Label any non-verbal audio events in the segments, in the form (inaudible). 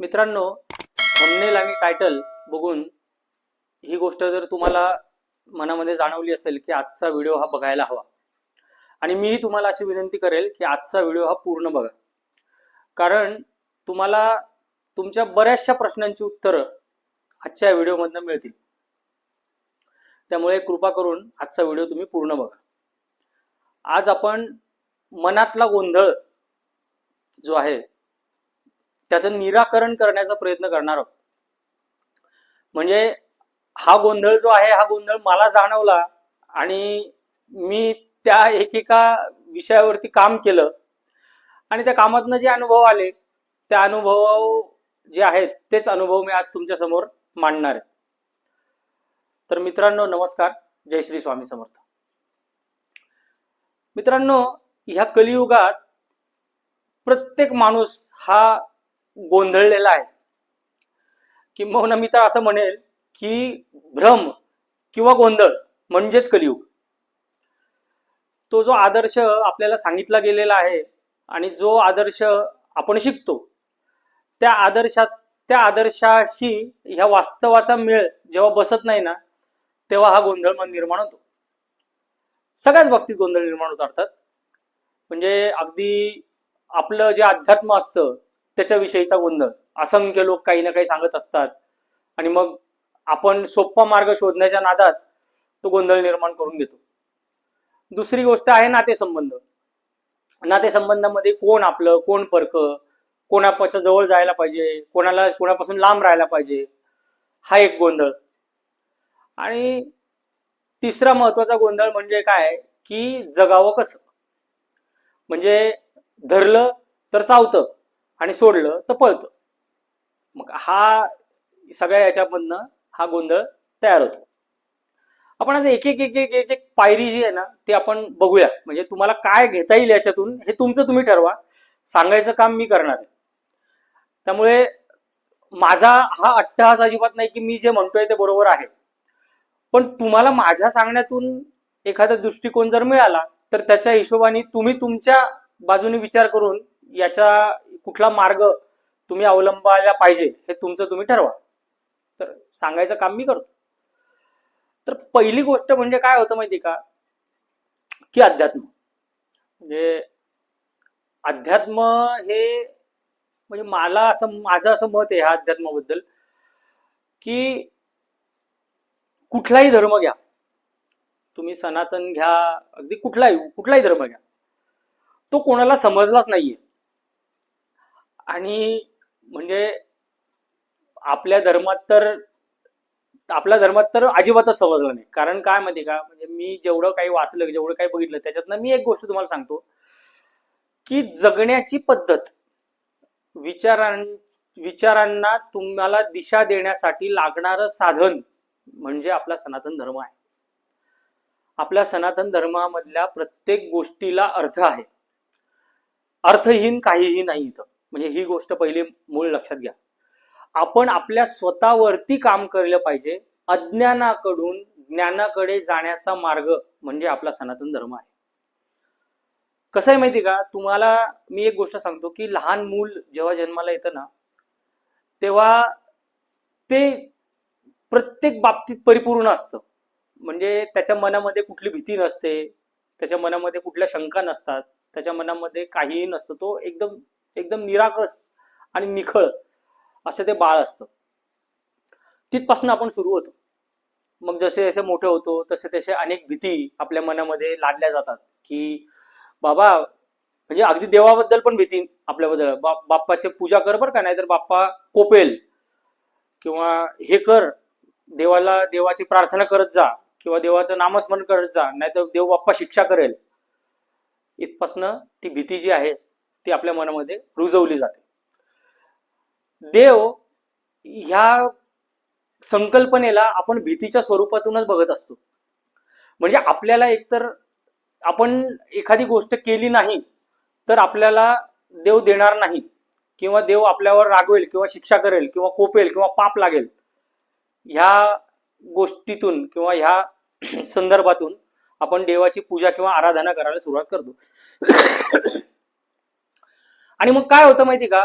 मित्रांनो थंबनेल आणि टायटल बघून ही गोष्ट जर तुम्हाला मनामध्ये जाणवली असेल की आजचा व्हिडिओ हा बघायला हवा. आणि मीही तुम्हाला अशी विनंती करेल की आजचा व्हिडिओ हा पूर्ण बघा. कारण तुम्हाला तुमच्या बऱ्याचशा प्रश्नांची उत्तरं आजच्या व्हिडिओमधनं मिळतील. त्यामुळे कृपा करून आजचा व्हिडिओ तुम्ही पूर्ण बघा. आज आपण मनातला गोंधळ जो आहे त्याचं निराकरण करण्याचा प्रयत्न करणार आहोत. म्हणजे हा गोंधळ जो आहे हा गोंधळ मला जाणवला आणि मी त्या एकेका विषयावरती काम केलं आणि त्या कामातनं जे अनुभव आले त्या अनुभव जे आहेत तेच अनुभव मी आज तुमच्यासमोर मांडणार आहे. तर मित्रांनो नमस्कार. जय श्री स्वामी समर्थ. मित्रांनो ह्या कलियुगात प्रत्येक माणूस हा गोंधळलेला आहे. किंबहुना मी तर असं म्हणेल की भ्रम किंवा गोंधळ म्हणजेच कलियुग. तो जो आदर्श आपल्याला सांगितला गेलेला आहे आणि जो आदर्श आपण शिकतो त्या आदर्शात त्या आदर्शाशी ह्या वास्तवाचा मेळ जेव्हा बसत नाही ना तेव्हा हा गोंधळ मन निर्माण होतो. सगळ्याच बाबतीत गोंधळ निर्माण होतो अर्थात. म्हणजे अगदी आपलं जे अध्यात्म असतं त्याच्याविषयीचा गोंधळ. असंख्य लोक काही ना काही सांगत असतात. आणि मग आपण सोपा मार्ग शोधण्याच्या नादात तो गोंधळ निर्माण करून घेतो. दुसरी गोष्ट आहे नातेसंबंध. नातेसंबंधामध्ये कोण आपलं कोण परक कोणाच्या जवळ जायला पाहिजे कोणाला कोणापासून लांब राहायला पाहिजे हा एक गोंधळ. आणि तिसरा महत्त्वाचा गोंधळ म्हणजे काय? की जगावं कसं? म्हणजे धरलं तर चावतं. आणि सोडलं तर पळतं. मग हा सगळ्या याच्यामधनं हा गोंधळ तयार होतो. आपण आज एक एक एक एक एक एक पायरी जी आहे ना ती आपण बघूया. म्हणजे तुम्हाला काय घेता येईल याच्यातून हे तुमचं तुम्ही ठरवा. सांगायचं काम मी करणार आहे. त्यामुळे माझा हा अट्टहास अजिबात नाही की मी जे म्हणतोय ते बरोबर आहे. पण तुम्हाला माझ्या सांगण्यातून एखादा दृष्टिकोन जर मिळाला तर त्याच्या हिशोबाने तुम्ही तुमच्या बाजूने विचार करून याच्या कुठला मार्ग तुम्ही अवलंबायला पाहिजे हे तुमचं तुम्ही ठरवा. तर सांगायचं काम मी करतो. तर पहिली गोष्ट म्हणजे काय होतं माहिती का? की अध्यात्म. म्हणजे अध्यात्म हे म्हणजे मला असं माझं असं मत आहे ह्या अध्यात्माबद्दल की कुठलाही धर्म घ्या. तुम्ही सनातन घ्या अगदी कुठलाही कुठलाही धर्म घ्या. तो कोणाला समजलाच नाहीये. आणि म्हणजे आपल्या धर्मात तर आपल्या धर्मात तर अजिबातच समजलं नाही. कारण काय माहिती का? म्हणजे मी जेवढं काही वाचलं जेवढं काही बघितलं त्याच्यातनं मी एक गोष्ट तुम्हाला सांगतो की जगण्याची पद्धत विचारां विचारांना तुम्हाला दिशा देण्यासाठी लागणारं साधन म्हणजे आपला सनातन धर्म आहे. आपल्या सनातन धर्मामधल्या प्रत्येक गोष्टीला अर्थ आहे. अर्थहीन काहीही नाही इथं. म्हणजे ही गोष्ट पहिली मूळ लक्षात घ्या. आपण आपल्या स्वतःवरती काम केलं पाहिजे. अज्ञानाकडून ज्ञानाकडे जाण्याचा मार्ग म्हणजे आपला सनातन धर्म आहे. कसं आहे माहिती का? तुम्हाला मी एक गोष्ट सांगतो की लहान मूल जेव्हा जन्माला येतं ना तेव्हा ते प्रत्येक बाबतीत परिपूर्ण असतं. म्हणजे त्याच्या मनामध्ये कुठली भीती नसते त्याच्या मनामध्ये कुठल्या शंका नसतात त्याच्या मनामध्ये काहीही नसतं. तो एकदम एकदम निराकस आणि निखळ असं ते बाळ असतं. तिथपासून आपण सुरू होतो. मग जसे जसे मोठे होतो तसे तसे अनेक भीती आपल्या मनामध्ये लादल्या जातात की बाबा म्हणजे अगदी देवाबद्दल पण भीती आपल्याबद्दल. बाप बाप्पाची पूजा कर बरं का नाहीतर बाप्पा कोपेल किंवा हे कर देवाला देवाची प्रार्थना करत जा किंवा देवाचं नामस्मरण करत जा नाहीतर देव बाप्पा शिक्षा करेल. इथपासनं ती भीती जी आहे ती आपल्या मनामध्ये रुजवली जाते. देव ह्या संकल्पनेला आपण भीतीच्या स्वरूपातूनच बघत असतो. म्हणजे आपल्याला एकतर आपण एखादी गोष्ट केली नाही तर आपल्याला देव देणार नाही किंवा देव आपल्यावर रागवेल किंवा शिक्षा करेल किंवा कोपेल किंवा पाप लागेल ह्या गोष्टीतून किंवा ह्या संदर्भातून आपण देवाची पूजा किंवा आराधना करायला सुरुवात करतो. आणि मग काय होतं माहिती का?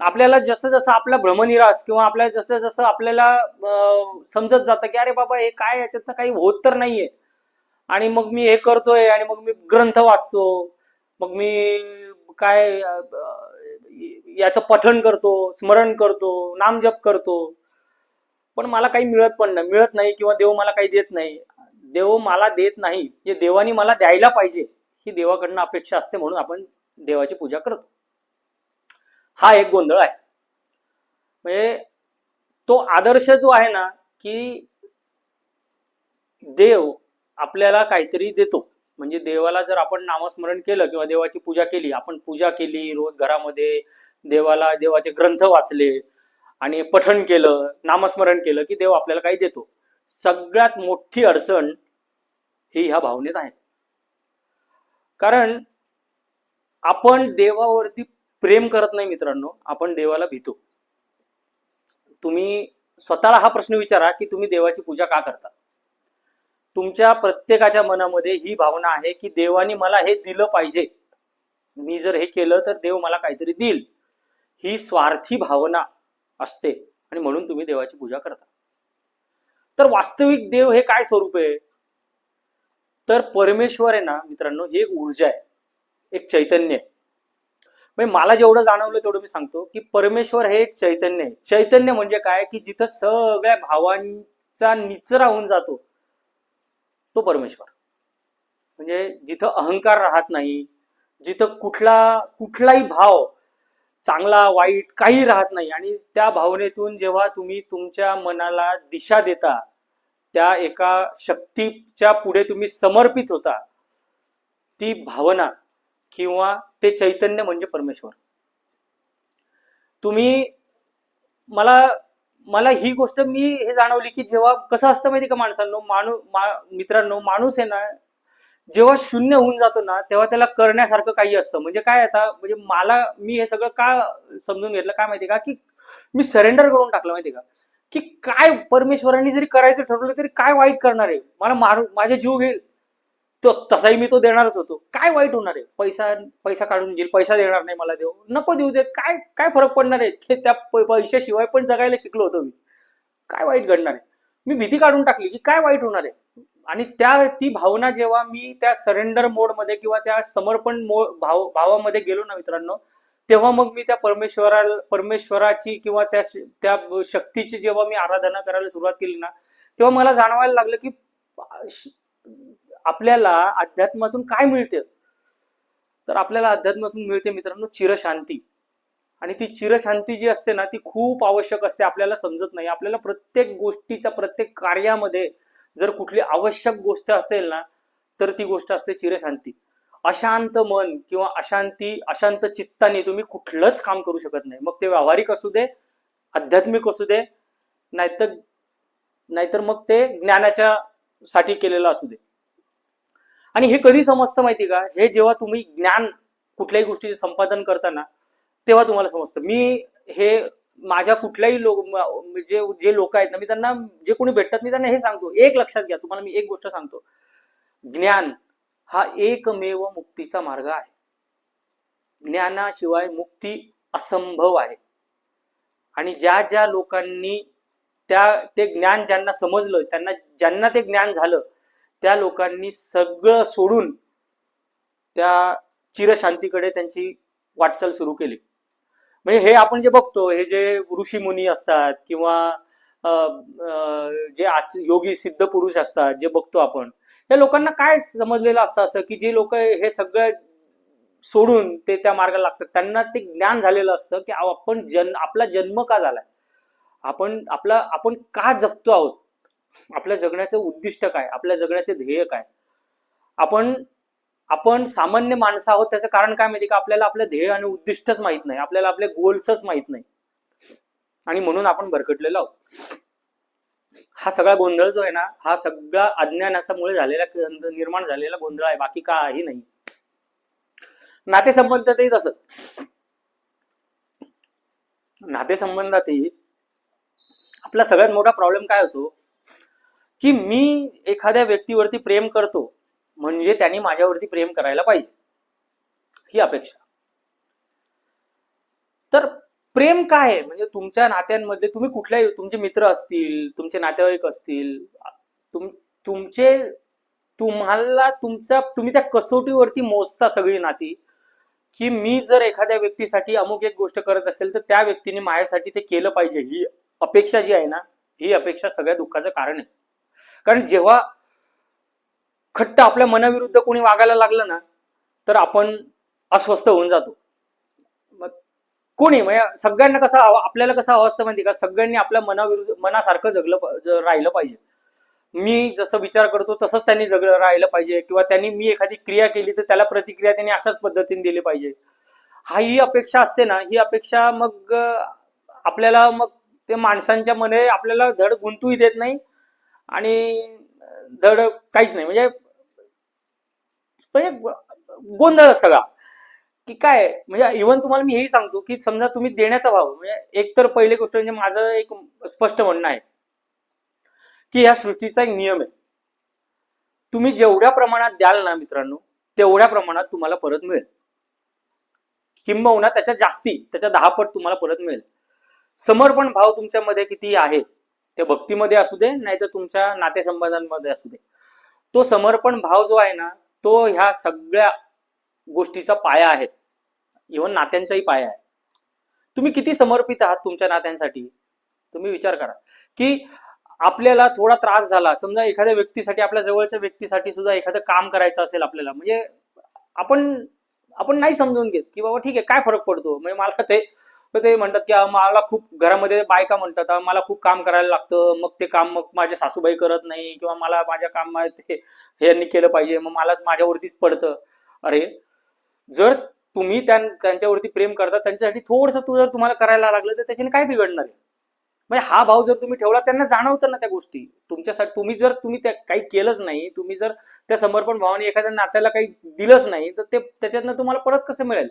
आपल्याला जसं जसं आपला भ्रमनिरास किंवा आपल्या जसं जसं आपल्याला समजत जातं की अरे बाबा हे काय याच्यात काही होत तर नाहीये. आणि मग मी हे करतोय आणि मग मी ग्रंथ वाचतो. मग मी काय याचं पठण करतो स्मरण करतो नामजप करतो. पण मला काही मिळत पण नाही. मिळत नाही किंवा देव मला काही देत नाही. देव मला देत नाही. जे देवानी मला द्यायला पाहिजे ही देवाकडनं अपेक्षा असते म्हणून आपण देवाची पूजा करतो. हा एक गोंधळ आहे. म्हणजे तो आदर्श जो आहे ना की देव आपल्याला काहीतरी देतो. म्हणजे देवाला जर आपण नामस्मरण केलं किंवा देवाची पूजा केली आपण पूजा केली रोज घरामध्ये देवाला देवाचे ग्रंथ वाचले आणि पठण केलं नामस्मरण केलं की देव आपल्याला काही देतो. सगळ्यात मोठी अडचण ही ह्या भावनेत आहे. कारण आपण देवावरती प्रेम करत नाही मित्रांनो आपण देवाला भीतो. तुम्ही स्वतःला हा प्रश्न विचारा की तुम्ही देवाची पूजा का करता? तुमच्या प्रत्येकाच्या मनामध्ये ही भावना आहे की देवाने मला हे दिलं पाहिजे. मी जर हे केलं तर देव मला काहीतरी देईल. ही स्वार्थी भावना असते आणि म्हणून तुम्ही देवाची पूजा करता. तर वास्तविक देव हे काय स्वरूप आहे? तर परमेश्वर आहे ना मित्रांनो ही एक ऊर्जा आहे. एक चैतन्य आहे. म्हणजे मला जेवढं जाणवलं तेवढं मी सांगतो की परमेश्वर हे एक चैतन्य आहे. चैतन्य म्हणजे काय? की जिथं सगळ्या भावांचा निचरा होऊन जातो तो परमेश्वर. म्हणजे जिथं अहंकार राहत नाही जिथं कुठला कुठलाही भाव चांगला वाईट काही राहत नाही आणि त्या भावनेतून जेव्हा तुम्ही तुमच्या मनाला दिशा देता त्या एका शक्तीच्या पुढे तुम्ही समर्पित होता ती भावना किंवा ते चैतन्य म्हणजे परमेश्वर. तुम्ही मला मला ही गोष्ट मी हे जाणवली की जेव्हा कसं असतं माहिती का माणसांनो? माणू मा- मित्रांनो माणूस आहे ना जेव्हा शून्य होऊन जातो ना तेव्हा त्याला करण्यासारखं काही असतं. म्हणजे काय आता म्हणजे मला मी हे सगळं का समजून घेतलं? काय माहिती का? की मी सरेंडर करून टाकलं माहिती का? की काय परमेश्वरांनी जरी करायचं ठरवलं तरी काय वाईट करणार आहे? मला मारू माझे जीव घेईल. तो तसाही मी तो देणारच होतो. काय वाईट होणार आहे? पैसा पैसा काढून घेईल पैसा देणार नाही मला देऊ नको देऊ दे काय काय फरक पडणार आहे? ते त्या पैशाशिवाय पण जगायला शिकलो होतो मी. काय वाईट घडणार आहे? मी भीती काढून टाकली की काय वाईट होणार आहे? आणि त्या ती भावना जेव्हा मी त्या सरेंडर मोडमध्ये किंवा त्या समर्पण मोड भाव भावामध्ये गेलो ना मित्रांनो तेव्हा मग मी त्या परमेश्वरा परमेश्वराची किंवा त्या त्या शक्तीची जेव्हा मी आराधना करायला सुरुवात केली ना तेव्हा मला जाणवायला लागलं की आपल्याला अध्यात्मातून काय मिळते? तर आपल्याला अध्यात्मातून मिळते मित्रांनो चिरशांती. आणि ती चिरशांती जी असते ना ती खूप आवश्यक असते आपल्याला समजत नाही. आपल्याला प्रत्येक गोष्टीच्या प्रत्येक कार्यामध्ये जर कुठली आवश्यक गोष्ट असेल ना तर ती गोष्ट असते चिरशांती. अशांत मन किंवा अशांती अशांत चित्ताने तुम्ही कुठलंच काम करू शकत नाही. मग ते व्यावहारिक असू दे आध्यात्मिक असू दे नाहीतर नाहीतर मग ते ज्ञानाच्या साठी केलेलं असू दे. आणि हे कधी समजतं माहिती का? हे जेव्हा तुम्ही ज्ञान कुठल्याही गोष्टीचे संपादन करताना तेव्हा तुम्हाला समजतं. मी हे माझ्या कुठल्याही लोक जे जे लोक आहेत ना मी त्यांना जे कोणी भेटतात मी त्यांना हे सांगतो. एक लक्षात घ्या तुम्हाला मी एक गोष्ट सांगतो. ज्ञान हा एकमेव मुक्तीचा मार्ग आहे. ज्ञानाशिवाय मुक्ती असंभव आहे. आणि ज्या ज्या लोकांनी त्या ते ज्ञान ज्यांना समजलं त्यांना ज्यांना ते ज्ञान झालं त्या लोकांनी सगळं सोडून त्या चिरशांतीकडे त्यांची वाटचाल सुरू केली. म्हणजे हे आपण जे बघतो हे जे ऋषी मुनी असतात किंवा अं, जे आज योगी सिद्ध पुरुष असतात जे बघतो आपण या लोकांना काय समजलेलं असतं असं की जे लोक हे सगळं सोडून ते त्या मार्गाला लागतात? त्यांना ते ज्ञान झालेलं असतं की आपण जन आपला जन्म का झालाय? आपण आपला आपण का जगतो आहोत? आपल्या जगण्याचं उद्दिष्ट काय? आपल्या जगण्याचे ध्येय काय? आपण आपण सामान्य माणसं आहोत त्याचं कारण काय माहिती का? आपल्याला आपलं ध्येय आणि उद्दिष्टच माहीत नाही. आपल्याला आपले गोल्सच माहीत नाही. आणि म्हणून आपण भरकटलेलो आहोत. हा सगळा गोंधळ जो आहे ना हा सगळा अज्ञानाच्यामुळे झालेला निर्माण झालेला गोंधळ आहे. बाकी काही नाही. नातेसंबंधातही तसंच नातेसंबंधातही आपला सगळ्यात मोठा प्रॉब्लेम काय होतो? की मी एखाद्या व्यक्तीवरती प्रेम करतो म्हणजे त्यांनी माझ्यावरती प्रेम करायला पाहिजे. ही अपेक्षा. तर प्रेम काय? आहे म्हणजे तुमच्या नात्यांमध्ये तुम्ही कुठल्याही तुमचे मित्र असतील तुमचे नातेवाईक असतील तुम तुमचे तुम्हाला तुमच्या तुम्ही त्या कसोटीवरती मोजता सगळी नाती की मी जर एखाद्या व्यक्तीसाठी अमुक एक गोष्ट करत असेल तर त्या व्यक्तीने माझ्यासाठी ते केलं पाहिजे. ही अपेक्षा जी आहे ना ही अपेक्षा सगळ्या दुःखाचं कारण आहे. कारण जेव्हा खट्ट आपल्या मनाविरुद्ध कोणी वागायला लागलं ना तर आपण अस्वस्थ होऊन जातो. मग कोणी? म्हणजे सगळ्यांना कसं आपल्याला कसं हवं असतं माहिती का? सगळ्यांनी आपल्या मनाविरुद्ध मनासारखं जगलं राहिलं पाहिजे. मी जसं विचार करतो तसंच त्यांनी जगलं राहिलं पाहिजे. किंवा त्यांनी मी एखादी क्रिया केली तर त्याला प्रतिक्रिया त्यांनी अशाच पद्धतीने दिली पाहिजे. हा ही अपेक्षा असते ना ही अपेक्षा मग आपल्याला मग ते माणसांच्या मध्ये आपल्याला धड गुंतूही देत नाही आणि धड काहीच नाही. म्हणजे म्हणजे गोंधळ सगळा. की काय म्हणजे इव्हन तुम्हाला मी हेही सांगतो की समजा तुम्ही देण्याचा भाव म्हणजे एक तर पहिली गोष्ट म्हणजे माझं एक स्पष्ट म्हणणं आहे. की या सृष्टीचा एक नियम आहे. तुम्ही जेवढ्या प्रमाणात द्याल ना मित्रांनो तेवढ्या प्रमाणात तुम्हाला परत मिळेल. किंबहुना त्याच्या जास्ती त्याच्या दहा पट तुम्हाला परत मिळेल. समर्पण भाव तुमच्यामध्ये किती आहे? ते भक्तीमध्ये असू दे नाही तर तुमच्या नातेसंबंधांमध्ये असू दे. तो समर्पण भाव जो आहे ना तो ह्या सगळ्या गोष्टीचा पाया आहे. इव्हन नात्यांचाही पाया आहे. तुम्ही किती समर्पित आहात तुमच्या नात्यांसाठी? तुम्ही विचार करा. की आपल्याला थोडा त्रास झाला समजा एखाद्या व्यक्तीसाठी आपल्या जवळच्या व्यक्तीसाठी सुद्धा एखादं काम करायचं असेल आपल्याला म्हणजे आपण आपण नाही समजून घेत की बाबा ठीक आहे काय फरक पडतो? म्हणजे मला ते ते म्हणतात की मला खूप घरामध्ये बायका म्हणतात मला खूप काम करायला लागतं मग ते काम मग माझ्या सासूबाई करत नाही किंवा मला माझ्या काम ते हे यांनी केलं पाहिजे मग मलाच माझ्यावरतीच पडतं. अरे जर तुम्ही त्यांच्यावरती प्रेम करता त्यांच्यासाठी थोडस तू जर तुम्हाला करायला लागलं तर त्याच्याने काय बिघडणार आहे? म्हणजे हा भाव जर तुम्ही ठेवला त्यांना जाणवतं ना त्या गोष्टी. तुमच्यासाठी तुम्ही जर तुम्ही त्या काही केलंच नाही तुम्ही जर त्या समर्पण भावाने एखाद्या नात्याला काही दिलंच नाही तर ते त्याच्यातनं तुम्हाला परत कसं मिळेल?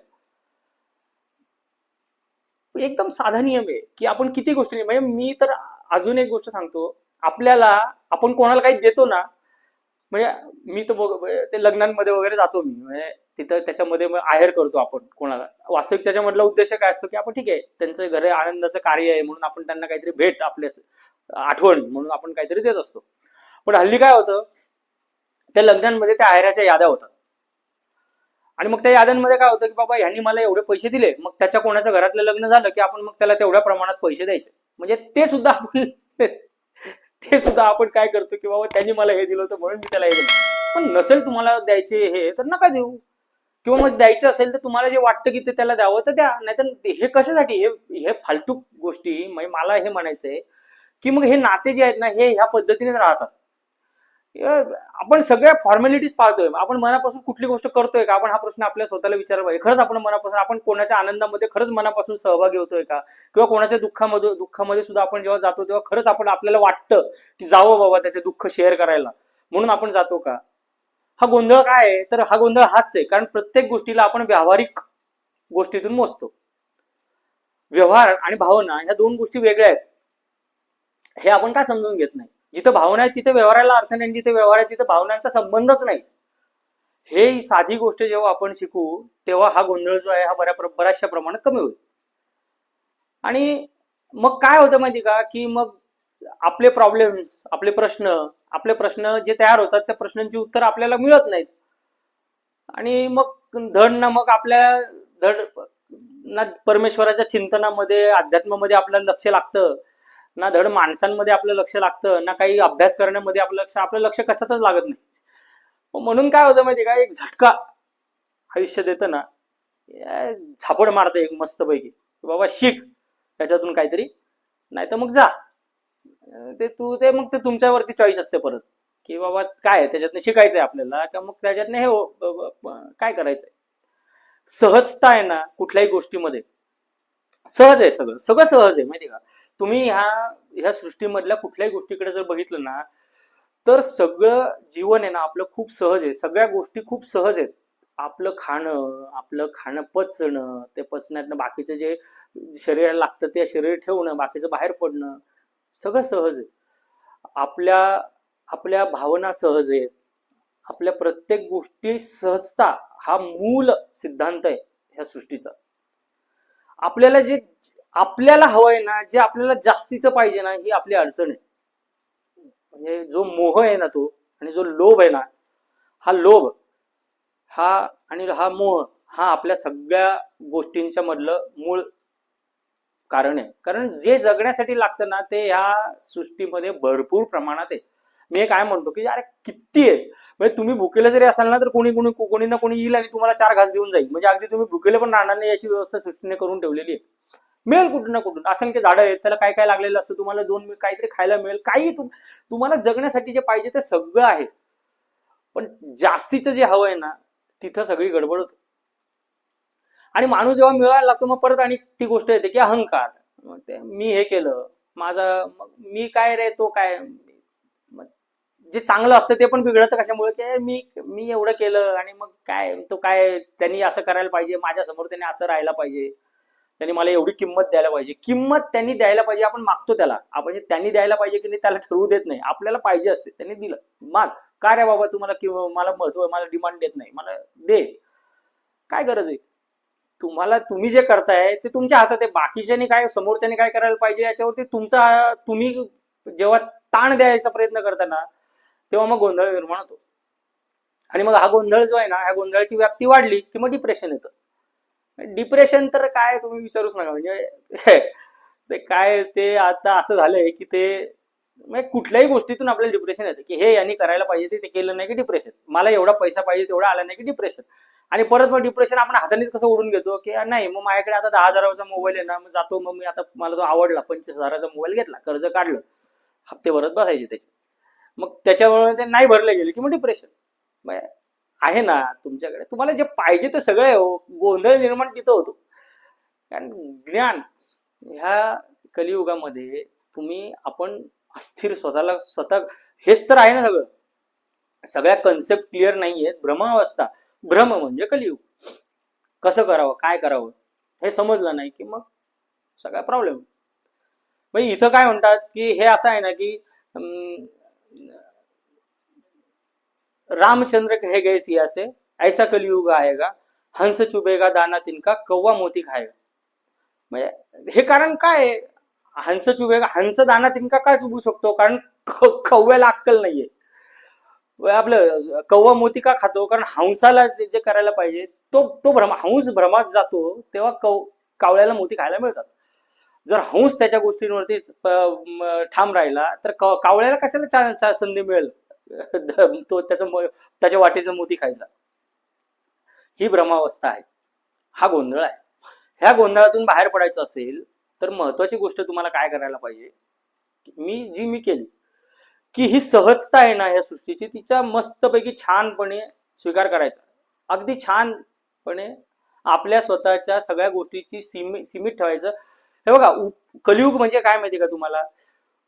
म्हणजे एकदम साधा नियम आहे की आपण किती गोष्टी म्हणजे मी तर अजून एक गोष्ट सांगतो. आपल्याला आपण कोणाला काही देतो ना म्हणजे मी तर म्हणजे ते लग्नांमध्ये वगैरे जातो मी. म्हणजे तिथं त्याच्यामध्ये आहेर करतो आपण कोणाला. वास्तविक त्याच्यामधला उद्देश काय असतो की आपण ठीक आहे त्यांचं घर आनंदाचं कार्य आहे म्हणून आपण त्यांना काहीतरी भेट आपल्या आठवण म्हणून आपण काहीतरी देत असतो. पण हल्ली काय होतं त्या लग्नांमध्ये त्या आहेराच्या याद्या होतात. आणि मग त्या याद्यांमध्ये काय होतं की बाबा यांनी मला एवढे पैसे दिले. मग त्याच्या कोणाच्या घरातलं लग्न झालं की आपण मग त्याला तेवढ्या प्रमाणात पैसे द्यायचे. म्हणजे ते सुद्धा आपण (laughs) ते सुद्धा आपण काय करतो की बाबा त्यांनी मला हे दिलं होतं म्हणून मी त्याला हे दिलं. पण नसेल तुम्हाला द्यायचे हे तर नका देऊ. किंवा मग द्यायचं असेल तर तुम्हाला जे वाटतं की ते त्याला द्यावं तर द्या. नाहीतर हे कशासाठी? हे हे फालतू गोष्टी. म्हणजे मला हे म्हणायचंय की मग हे नाते जे आहेत ना हे ह्या पद्धतीनेच राहतात. आपण सगळ्या फॉर्मॅलिटीज पाळतोय आपण मनापासून कुठली गोष्ट करतोय का? आपण हा प्रश्न आपल्या स्वतःला विचारला पाहिजे. खरंच आपण मनापासून आपण कोणाच्या आनंदामध्ये खरंच मनापासून सहभागी होतोय का? किंवा कोणाच्या दुःखामध्ये दुःखामध्ये सुद्धा आपण जेव्हा जातो तेव्हा खरंच आपण आपल्याला वाटतं की जावं बाबा त्याचे दुःख शेअर करायला. म्हणून आपण जातो का? हा गोंधळ काय आहे? तर हा गोंधळ हाच आहे. कारण प्रत्येक गोष्टीला आपण व्यावहारिक गोष्टीतून मोजतो. व्यवहार आणि भावना ह्या दोन गोष्टी वेगळ्या आहेत. हे आपण काय समजून घेत नाही? जिथं भावना आहे तिथे व्यवहाराला अर्थ नाही जिथे व्यवहार आहे तिथे भावनांचा संबंधच नाही. हे साधी गोष्ट जेव्हा आपण शिकू तेव्हा हा गोंधळ जो आहे हा बऱ्या बऱ्याचशा प्रमाणात कमी होईल. आणि मग काय होतं माहिती का? की मग आपले प्रॉब्लेम्स आपले प्रश्न आपले प्रश्न जे तयार होतात त्या प्रश्नांची उत्तर आपल्याला मिळत नाहीत. आणि मग धड ना मग आपल्या धड ना परमेश्वराच्या चिंतनामध्ये अध्यात्मामध्ये आपल्याला लक्ष लागतं. ना धड माणसांमध्ये आपलं लक्ष लागतं ना काही अभ्यास करण्यामध्ये आपलं लक्ष आपलं लक्ष कशातच लागत नाही. म्हणून काय होतं माहिती का? एक झटका आयुष्य देतं ना झापड मारतं एक मस्तपैकी. बाबा शिक त्याच्यातून काहीतरी नाही तर मग जा. ते तू ते मग ते तुमच्यावरती चॉईस असते परत. की बाबा काय त्याच्यातनं शिकायचंय आपल्याला का मग त्याच्यातनं हे हो, काय करायचंय? सहजता आहे ना कुठल्याही गोष्टीमध्ये. सहज आहे सगळं सगळं सहज आहे माहिती का? तुम्ही ह्या ह्या सृष्टीमधल्या कुठल्याही गोष्टीकडे जर बघितलं ना तर सगळं जीवन आहे ना आपलं खूप सहज आहे. सगळ्या गोष्टी खूप सहज आहेत. आपलं खाणं आपलं खाणं पचणं ते पचण्यातनं बाकीचं जे शरीराला लागतं ते शरीर ठेवणं बाकीचं बाहेर पडणं सगळं सहज आहे. आपल्या आपल्या भावना सहज आहेत. आपल्या प्रत्येक गोष्टी सहजता हा मूल सिद्धांत आहे ह्या सृष्टीचा. आपल्याला जे आपल्याला हवंय ना जे आपल्याला जास्तीचं पाहिजे ना ही आपली अडचण आहे. म्हणजे जो मोह आहे ना तो आणि जो लोभ आहे ना हा लोभ हा आणि हा मोह हा आपल्या सगळ्या गोष्टींच्या मधलं मूळ कारण आहे. कारण जे जगण्यासाठी लागतं ना ते ह्या सृष्टीमध्ये भरपूर प्रमाणात आहे. मी काय म्हणतो की अरे किती आहे? म्हणजे तुम्ही भुकेले जरी असाल ना तर कोणी कोणी कोणी ना कोणी येईल आणि तुम्हाला चार घास देऊन जाईल. म्हणजे अगदी तुम्ही भुकेले पण राहणार नाही याची व्यवस्था सृष्टीने करून ठेवलेली आहे. मिळेल कुठून ना कुठून. असंख्य झाडं आहेत त्याला काय काय लागलेलं असतं तुम्हाला? दोन काहीतरी खायला मिळेल. काही तुम्हाला जगण्यासाठी जे पाहिजे ते सगळं आहे. पण जास्तीचं जे हवं आहे ना तिथं सगळी गडबड होते. आणि माणूस जेव्हा मिळायला लागतो मग परत आणि ती गोष्ट येते की अहंकार. मी हे केलं माझा मग मी काय रे तो काय? जे चांगलं असतं ते पण बिघडतं कशामुळे? की मी मी एवढं केलं आणि मग काय तो काय त्यांनी असं करायला पाहिजे माझ्यासमोर त्यांनी असं राहायला पाहिजे. त्यांनी मला एवढी किंमत द्यायला पाहिजे. किंमत त्यांनी द्यायला पाहिजे आपण मागतो त्याला. आपण त्यांनी द्यायला पाहिजे की नाही त्याला ठरवू देत नाही. आपल्याला पाहिजे असते त्यांनी दिलं. माग. काय रे बाबा तुम्हाला किंवा मला महत्त्व मला डिमांड देत नाही? मला दे. काय गरज आहे? तुम्हाला तुम्ही जे करताय ते तुमच्या हातात आहे. बाकीच्यानी काय समोरच्यानी काय करायला पाहिजे याच्यावरती तुमचा तुम्ही जेव्हा ताण द्यायचा प्रयत्न करताना तेव्हा मग गोंधळ निर्माण होतो. आणि मग हा गोंधळ जो आहे ना ह्या गोंधळाची व्याप्ती वाढली की मग डिप्रेशन येतं. डिप्रेशन तर काय तुम्ही विचारूच नका. म्हणजे ते काय ते आता असं झालंय की ते म्हणजे कुठल्याही गोष्टीतून आपल्याला डिप्रेशन येतं. की हे यांनी करायला पाहिजे ते- केलं नाही की डिप्रेशन मला एवढा पैसा पाहिजे तेवढा आला नाही की डिप्रेशन आणि परत मग डिप्रेशन आपण हातानेच कसं ओढून घेतो की नाही मग माझ्याकडे आता दहा हजाराचा मोबाईल आहे ना मग जातो मग मी आता मला तो आवडला पंचवीस हजाराचा मोबाईल घेतला कर्ज काढलं हप्ते भरत बसायचे त्याचे. मग त्याच्यामुळे ते नाही भरले गेले की मग डिप्रेशन आहे ना तुमच्याकडे. तुम्हाला जे पाहिजे ते सगळे हो गोंधळ निर्माण तिथं होतो. कारण ज्ञान ह्या कलियुगामध्ये तुम्ही आपण अस्थिर स्वतःला स्वतः हेच तर आहे ना सगळं. सगळ्या कन्सेप्ट क्लिअर नाहीयेत भ्रमावस्था भ्रम म्हणजे कलियुग. कसं करावं काय करावं हे समजलं नाही की मग सगळा प्रॉब्लेम म्हणजे इथं काय म्हणतात की हे असं आहे ना की रामचंद्र कहे गए सिया से ऐसा कलियुग आएगा हंस चुबेगा दाना तिनका कौवा मोती खाएगा। म्हणजे हे कारण काय हंस चुबेगा हंस दाना तिनका काय चुबू शकतो? कारण कव्याला अक्कल नाहीये। आपलं कौवा मोती का खातो? कारण हंसाला जे करायला पाहिजे तो तो भ्रम हंस भ्रमात जातो तेव्हा कौ कावळ्याला मोती खायला मिळतात। जर हंस त्याच्या गोष्टींवरती ठाम राहिला तर कावळ्याला कशाला संधी मिळेल? (laughs) तो त्याचं त्याच्या वाटेचं मोती खायचा. ही भ्रमावस्था आहे. हा गोंधळ आहे. ह्या गोंधळातून बाहेर पडायचं असेल तर महत्वाची गोष्ट तुम्हाला काय करायला पाहिजे? मी जी मी केली की ही सहजता आहे ना या सृष्टीची तिच्या मस्तपैकी छानपणे स्वीकार करायचा. अगदी छानपणे आपल्या स्वतःच्या सगळ्या गोष्टीची सीमित सीमित ठेवायचं. हे बघा उप- कलियुग म्हणजे काय माहिती का तुम्हाला?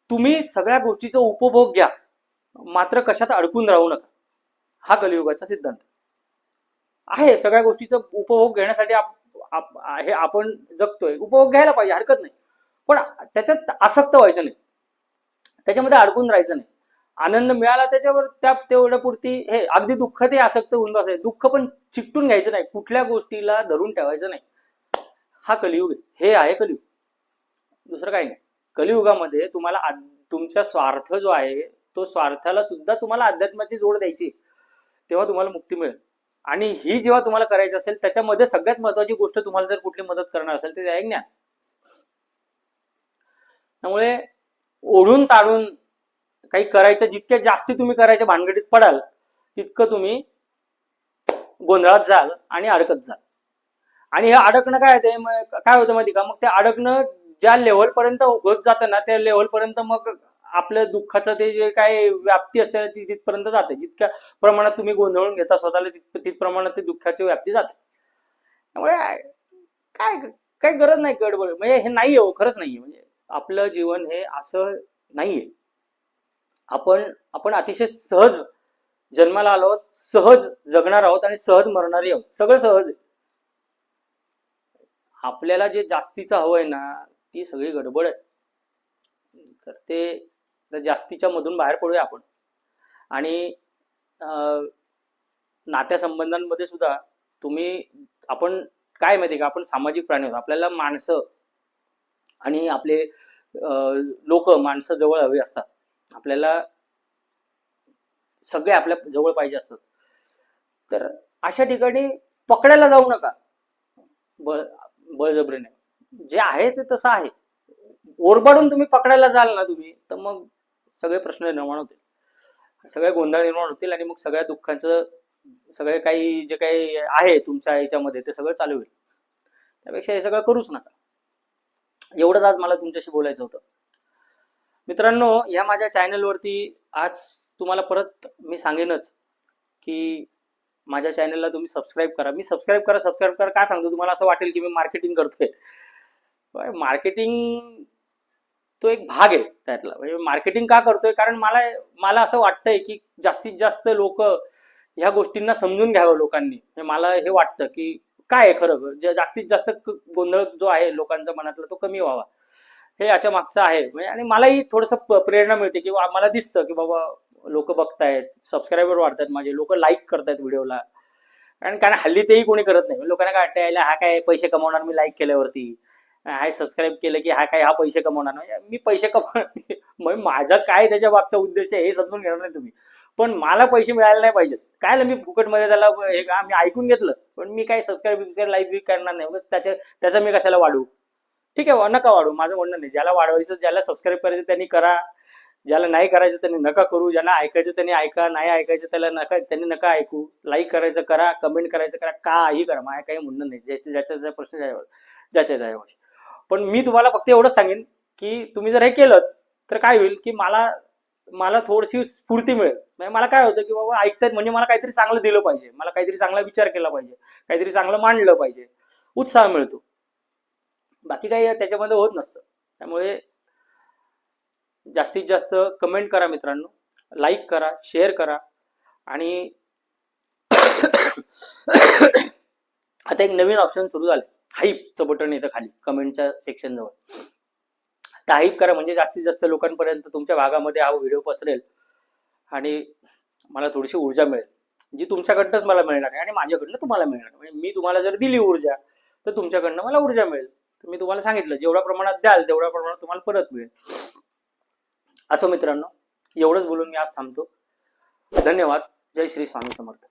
तुम्ही सगळ्या गोष्टीचा उपभोग घ्या. मात्र कशात अडकून राहू नका. हा कलियुगाचा सिद्धांत. आहे सगळ्या गोष्टीचा उपभोग घेण्यासाठी हे आपण जगतोय. उपभोग घ्यायला पाहिजे हरकत नाही. पण त्याच्यात आसक्त व्हायचं नाही. त्याच्यामध्ये अडकून राहायचं नाही. आनंद मिळाला त्याच्यावर त्या तेवढ्या पुरती हे अगदी दुःख ते आसक्त होऊन बसायचं. दुःख पण चिकटून घ्यायचं नाही. कुठल्या गोष्टीला धरून ठेवायचं नाही. हा कलियुग हे आहे कलियुग. दुसरं काही नाही. कलियुगामध्ये तुम्हाला तुमचा स्वार्थ जो आहे तो स्वार्थाला सुद्धा तुम्हाला अध्यात्माची जोड द्यायची तेव्हा तुम्हाला मुक्ती मिळेल. आणि ही जेव्हा तुम्हाला करायची असेल त्याच्यामध्ये सगळ्यात महत्वाची गोष्ट तुम्हाला जर कुठली मदत करणार असेल ते आहे ज्ञान. त्यामुळे ओढून ताडून काही करायचं जितक्या जास्ती तुम्ही करायच्या भानगडीत पडाल तितकं तुम्ही गोंधळात जाल आणि अडकत जाल. आणि हे अडकणं काय ते काय होतं माहिती का? मग ते अडकणं ज्या लेवल पर्यंत होत जातं ना त्या लेवल पर्यंत मग आपल्या दुःखाचं ते जे काय व्याप्ती असते ना ती तिथपर्यंत जाते. जितक्या प्रमाणात तुम्ही गोंधळून घेता स्वतःला तित प्रमाणात ते दुःखाची व्याप्ती जाते. त्यामुळे काय काय गरज नाही गडबड. म्हणजे हे नाही हो खरंच नाहीये. म्हणजे आपलं जीवन हे असं नाहीये. आपण आपण अतिशय सहज जन्माला आलो आहोत सहज जगणार आहोत आणि सहज मरणारही आहोत. सगळं सहज आपल्याला जे जास्तीचं आहे ना ती सगळी गडबड आहे. तर ते तर जास्तीच्या मधून बाहेर पडूया आपण. आणि नात्यासंबंधांमध्ये सुद्धा तुम्ही आपण काय माहिती का आपण सामाजिक प्राणी आहोत. आपल्याला माणसं आणि आपले लोक माणसं जवळ हवी असतात. आपल्याला सगळे आपल्या जवळ पाहिजे असतात. तर अशा ठिकाणी पकडायला जाऊ नका. बळ बळजबरीने. जे आहे ते तसं आहे. ओरबाडून तुम्ही पकडायला जाल ना तुम्ही तर मग सगळे प्रश्न निर्माण होतील. सगळे गोंधळ निर्माण होतील आणि मग सगळ्या दुःखाचं सगळे काही जे काही आहे तुमच्या याच्यामध्ये ते सगळं चालू होईल. त्यापेक्षा हे सगळं करूच नका. एवढंच आज मला तुमच्याशी बोलायचं होतं. मित्रांनो या माझ्या चॅनलवरती आज तुम्हाला परत मी सांगेनच की माझ्या चॅनलला तुम्ही सबस्क्राईब करा. मी सबस्क्राईब करा सबस्क्राईब करा काय सांगतो तुम्हाला? असं वाटेल की मी मार्केटिंग करतोय. मार्केटिंग तो एक भाग आहे त्यातला. म्हणजे मार्केटिंग का करतोय? कारण मला मला असं वाटतंय की जास्तीत जास्त लोक ह्या गोष्टींना समजून घ्यावं लोकांनी. म्हणजे मला हे वाटतं की काय आहे खरं? जास्तीत जास्त गोंधळ जो आहे लोकांचा मनातला तो कमी व्हावा. हे याच्या मागचं आहे. म्हणजे आणि मलाही थोडस प्रेरणा मिळते की मला दिसतं की बाबा लोक बघतायत सबस्क्रायबर वाढतात माझे लोक लाईक करतायत व्हिडिओला. कारण कारण हल्ली तेही कोणी करत नाही. लोकांना काय वाटतं यायला हा काय पैसे कमावणार मी लाईक केल्यावरती? हाय सबस्क्राईब केलं की हा काय हा पैसे कमवणार नाही. मी पैसे कमवणार मग माझा काय त्याच्या मागचा उद्देश आहे हे समजून घेणार नाही तुम्ही. पण मला पैसे मिळायला नाही पाहिजेत. काय मी फुकटमध्ये त्याला हे का मी ऐकून घेतलं पण मी काय सबस्क्राईब लाईव्ह बी करणार नाही. बस त्याच्या त्याचा मी कशाला वाढू ठीक आहे नका वाढू माझं म्हणणं नाही. ज्याला वाढवायचं ज्याला सबस्क्राईब करायचं त्यांनी करा. ज्याला नाही करायचं त्यांनी नका करू. ज्यांना ऐकायचं त्यांनी ऐका. नाही ऐकायचं त्याला नका त्यांनी नका ऐकू. लाईक करायचं करा. कमेंट करायचं करा. काही करा. माझ्या काही म्हणणं नाही. ज्याच्या ज्याच्या प्रश्न ज्याच्या ज्याच्या पण मी तुम्हाला फक्त एवढंच सांगेन की तुम्ही जर हे केलं तर काय होईल की मला मला थोडीशी स्फूर्ती मिळेल. म्हणजे मला काय होतं की बाबा ऐकतात म्हणजे मला काहीतरी चांगलं दिलं पाहिजे. मला काहीतरी चांगला विचार केला पाहिजे. काहीतरी चांगलं मांडलं पाहिजे. उत्साह मिळतो. बाकी काही त्याच्यामध्ये होत नसतं. त्यामुळे जास्तीत जास्त कमेंट करा मित्रांनो. लाईक करा शेअर करा. आणि (coughs) आता एक नवीन ऑप्शन सुरू झाले हाईपचं बटन येतं खाली कमेंटच्या सेक्शन जवळ. तर हाईप करा म्हणजे जास्तीत जास्त लोकांपर्यंत तुमच्या भागामध्ये हा व्हिडिओ पसरेल आणि मला थोडीशी ऊर्जा मिळेल जी तुमच्याकडनंच मला मिळणार आहे आणि माझ्याकडनं तुम्हाला मिळणार म्हणजे मी तुम्हाला जर दिली ऊर्जा तर तुमच्याकडनं मला ऊर्जा मिळेल. तर मी तुम्हाला सांगितलं जेवढ्या प्रमाणात द्याल तेवढ्या प्रमाणात तुम्हाला परत मिळेल. असं मित्रांनो एवढंच बोलून मी आज थांबतो. धन्यवाद. जय श्री स्वामी समर्थ.